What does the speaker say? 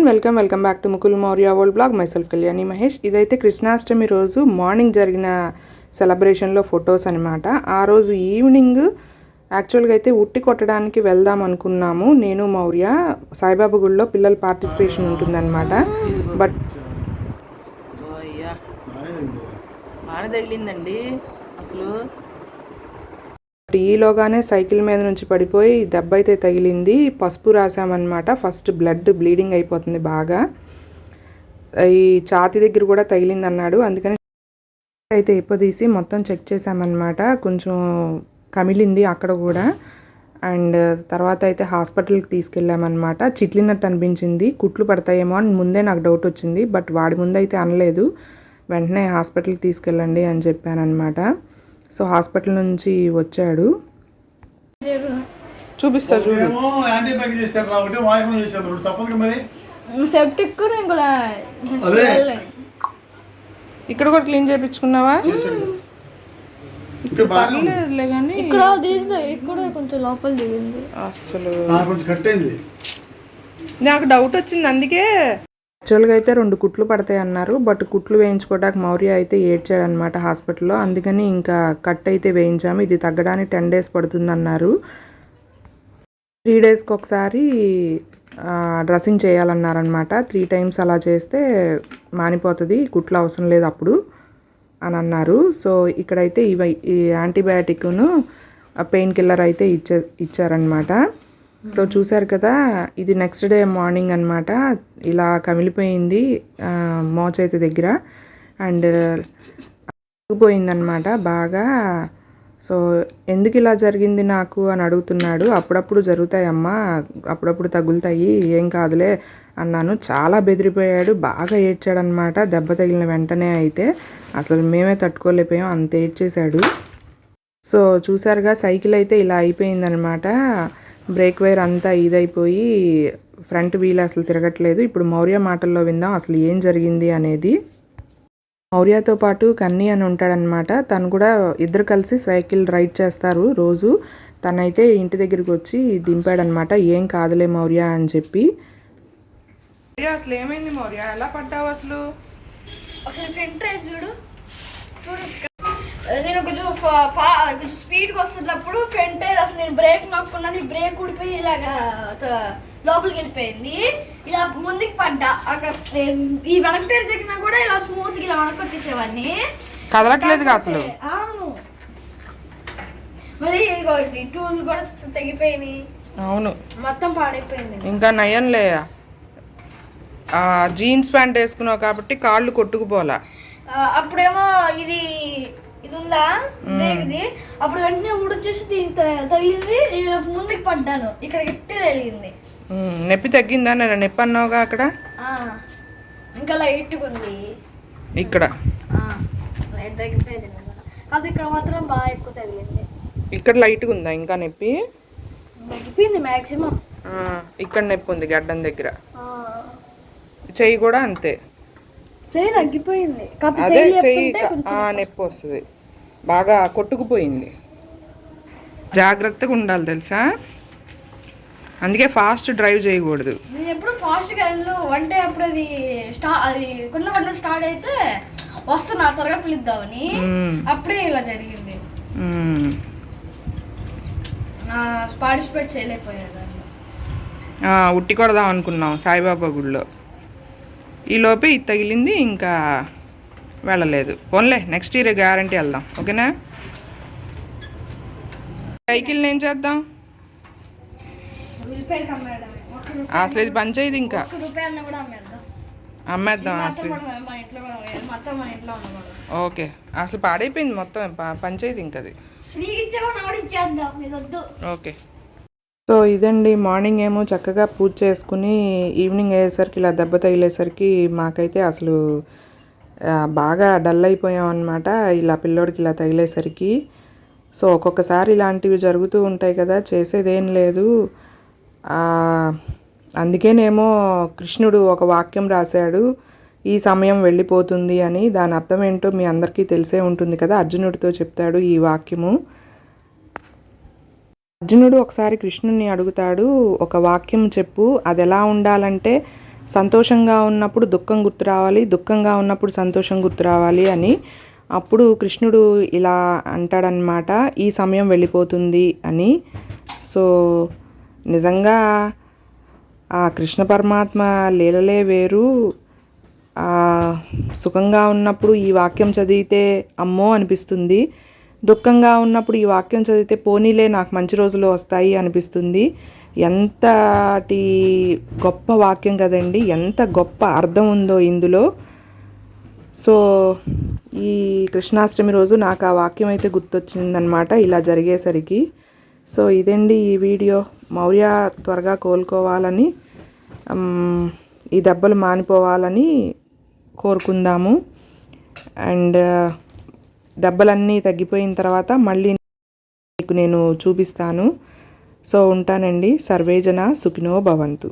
And welcome welcome back to Mukul Maurya world blog myself Kalyani Mahesh ఇదైతే కృష్ణాష్టమి రోజు morning జరిగిన సెలబ్రేషన్లో photos అనమాట ఆ రోజు ఈవినింగ్ యాక్చువల్గా అయితే ఉట్టి కొట్టడానికి వెళ్దాం అనుకున్నాము. నేను మౌర్య సాయిబాబా గుడిలో పిల్లల పార్టిసిపేషన్ ఉంటుందన్నమాట. బట్ బాగా తగిలిందండి. అసలు ఈలోగానే సైకిల్ మీద నుంచి పడిపోయి దెబ్బ అయితే తగిలింది. పసుపు రాసామన్నమాట. ఫస్ట్ బ్లడ్ బ్లీడింగ్ అయిపోతుంది బాగా. ఈ ఛాతి దగ్గర కూడా తగిలింది అన్నాడు అందుకని అయితే ఇప్పదీసి మొత్తం చెక్ చేశామన్నమాట. కొంచెం కమిలింది అక్కడ కూడా. అండ్ తర్వాత అయితే హాస్పిటల్కి తీసుకెళ్ళామన్నమాట. చిట్లినట్టు అనిపించింది. కుట్లు పడతాయేమో అని ముందే నాకు డౌట్ వచ్చింది. బట్ వాడి ముందైతే అనలేదు. వెంటనే హాస్పిటల్కి తీసుకెళ్ళండి అని చెప్పానమాట సో హాస్పిటల్ నుంచి వచ్చాడు. చూపిస్తా చూడు. ఏమో యాంటీబయాటిక్ చేశారు రా ఒకటి వాయిఫ్ చేశారు రెండు తప్పదు మరి. సెప్టిక్ ఇక్కడ కూడా క్లీన్ చేయించుకున్నావా. పర్లేదులే కానీ ఇక్కడ ఇక్కడ కొంచెం లోపల దిగింది. అసలు నాకు డౌట్ వచ్చింది అందుకే యాక్చువల్గా అయితే రెండు కుట్లు పడతాయి అన్నారు. బట్ కుట్లు వేయించుకోవడానికి మౌర్య అయితే ఏడ్చాడు అనమాట హాస్పిటల్లో. అందుకని ఇంకా కట్ అయితే వేయించాము. ఇది తగ్గడానికి టెన్ డేస్ పడుతుంది అన్నారు త్రీ డేస్కి ఒకసారి డ్రెస్సింగ్ చేయాలన్నారనమాట త్రీ టైమ్స్ అలా చేస్తే మానిపోతుంది. కుట్లు అవసరం లేదు అప్పుడు అని అన్నారు. సో ఇక్కడైతే ఇవి ఈ యాంటీబయాటిక్ను పెయిన్ కిల్లర్ అయితే ఇచ్చే ఇచ్చారనమాట సో చూశారు కదా ఇది నెక్స్ట్ డే మార్నింగ్ అనమాట ఇలా కమిలిపోయింది ఆ, మోచేతి దగ్గర. అండ్ పోయిందనమాట బాగా. సో ఎందుకు ఇలా జరిగింది నాకు అని అడుగుతున్నాడు. అప్పుడప్పుడు జరుగుతాయి అమ్మ అప్పుడప్పుడు తగులుతాయి ఏం కాదులే అన్నాను. చాలా బెదిరిపోయాడు బాగా ఏడ్చాడనమాట దెబ్బ తగిలిన వెంటనే అయితే. అసలు మేమే తట్టుకోలేకపోయాం అంత ఏడ్చేశాడు. సో చూసారుగా సైకిల్ అయితే ఇలా అయిపోయిందనమాట బ్రేక్ వైర్ అంతా ఇదైపోయి ఫ్రంట్ వీల్ అసలు తిరగట్లేదు. ఇప్పుడు మౌర్య మాటల్లో విందాం అసలు ఏం జరిగింది అనేది. మౌర్యతో పాటు కన్నీ అని ఉంటాడనమాట తను కూడా ఇద్దరు కలిసి సైకిల్ రైడ్ చేస్తారు రోజు. తనైతే ఇంటి దగ్గరికి వచ్చి దింపాడనమాట ఏం కాదులే మౌర్య అని చెప్పి. అసలు ఏమైంది మౌర్య? ఎలా పడ్డావు అసలు? అసలు ఫ్రంట్ చూడు. చూడు నేను కొంచెం కొంచెం స్పీడ్గా వస్తున్నప్పుడు ఫ్రంట్ టైర్ అసలు నేను బ్రేక్ నొక్కున్నాను ఈ బ్రేక్ ఊడిపోయి ఇలాగా లోపలికి వెళ్ళిపోయింది. ఇలా ముందుకు పడ్డా. అక్కడ ఈ వెనక టైర్ చెక్కినా కూడా ఇలా స్మూత్గా ఇలా వెనక్కి వచ్చేసేవాడిని. కదలట్లేదుగా అసలు. అవును. మళ్ళీ ఇదిగో టూల్ కూడా తెగిపోయినాయి. అవును. మొత్తం పాడైపోయింది. ఇంకా నయంలే. ఆ జీన్స్ ప్యాంట్ వేసుకున్నావు కాబట్టి కాళ్ళు కొట్టుకుపోలా అప్పుడేమో ఇది ఇది ఉందా ఇది అప్పుడు వెంటనే ఊడొచ్చేసి దీనికి తగిలింది ముందుకు పడ్డాను. ఇక్కడ గట్టి తగిలింది. నొప్పి తగ్గిందా? నేను నొప్పి అన్నావుగా అక్కడ ఇంకా లైట్గా ఉంది. ఇక్కడ. లైట్ తగ్గిపోయింది అది ఇక్కడ మాత్రం బాగా ఎక్కువ తగిలింది. ఇక్కడ లైట్గా ఉందా ఇంకా నొప్పి? తగ్గిపోయింది మ్యాక్సిమం ఇక్కడ నొప్పి ఉంది గడ్డం దగ్గర. చెయ్యి కూడా అంతే. చెయ్యి తగ్గిపోయింది. అదే చెయ్యి నొప్పి వస్తుంది. బాగా కొట్టుకుపోయింది. జాగ్రత్తగా ఉండాలి తెలుసా? అందుకే ఫాస్ట్ డ్రైవ్ చేయకూడదు. నేను ఎప్పుడు ఫాస్ట్గా వెళ్ళు. వన్ డే అప్పుడు అది స్టా అది కుండ పడడం స్టార్ట్ అయితే వస్తున్నా త్వరగా పిలుద్దామని అప్పుడే ఇలా జరిగింది. పార్టిసిపేట్ చేయలేకపోయాను. ఉట్టి కొడదాం అనుకున్నాం సాయిబాబా గుడిలో. ఈలోపే ఇది తగిలింది ఇంకా వెళ్ళలేదు. పోన్లే నెక్స్ట్ ఇయర్ గ్యారంటీ వెళ్దాం ఓకేనా? సైకిల్ని ఏం చేద్దాం? అసలు ఇది పని చేయదు ఇంకా అమ్మేద్దాం. అసలు ఓకే అసలు పాడైపోయింది మొత్తం పని చేయదు ఇంకా అది. ఓకే. సో ఇదండి మార్నింగ్ ఏమో చక్కగా పూజ చేసుకుని ఈవినింగ్ అయ్యేసరికి ఇలా దెబ్బ తగిలేసరికి మాకైతే అసలు బాగా డల్ అయిపోయాం అనమాట ఇలా పిల్లోడికి ఇలా తగిలేసరికి. సో ఒక్కొక్కసారి ఇలాంటివి జరుగుతూ ఉంటాయి కదా చేసేదేం లేదు. అందుకేనేమో కృష్ణుడు ఒక వాక్యం రాశాడు ఈ సమయం వెళ్ళిపోతుంది అని. దాని అర్థం ఏంటో మీ అందరికీ తెలిసే ఉంటుంది కదా అర్జునుడితో చెప్తాడు ఈ వాక్యము. అర్జునుడు ఒకసారి కృష్ణుని అడుగుతాడు ఒక వాక్యం చెప్పు అది ఎలా ఉండాలంటే సంతోషంగా ఉన్నప్పుడు దుఃఖం గుర్తు రావాలి దుఃఖంగా ఉన్నప్పుడు సంతోషం గుర్తు రావాలి అని. అప్పుడు కృష్ణుడు ఇలా అంటాడనమాట ఈ సమయం వెళ్ళిపోతుంది అని. సో నిజంగా ఆ కృష్ణ పరమాత్మ లీలలే వేరు. సుఖంగా ఉన్నప్పుడు ఈ వాక్యం చదివితే అమ్మో అనిపిస్తుంది. దుఃఖంగా ఉన్నప్పుడు ఈ వాక్యం చదివితే పోనీలే నాకు మంచి రోజులు వస్తాయి అనిపిస్తుంది. ఎంతటి గొప్ప వాక్యం కదండి ఎంత గొప్ప అర్థం ఉందో ఇందులో. సో ఈ కృష్ణాష్టమి రోజు నాకు ఆ వాక్యం అయితే గుర్తొచ్చిందనమాట ఇలా జరిగేసరికి. సో ఇదండి ఈ వీడియో. మౌర్య త్వరగా కోలుకోవాలని ఈ దెబ్బలు మానిపోవాలని కోరుకుందాము. అండ్ దెబ్బలన్నీ తగ్గిపోయిన తర్వాత మళ్ళీ మీకు నేను చూపిస్తాను. సో ఉంటానండి. సర్వేజన సుఖినో భవంతు.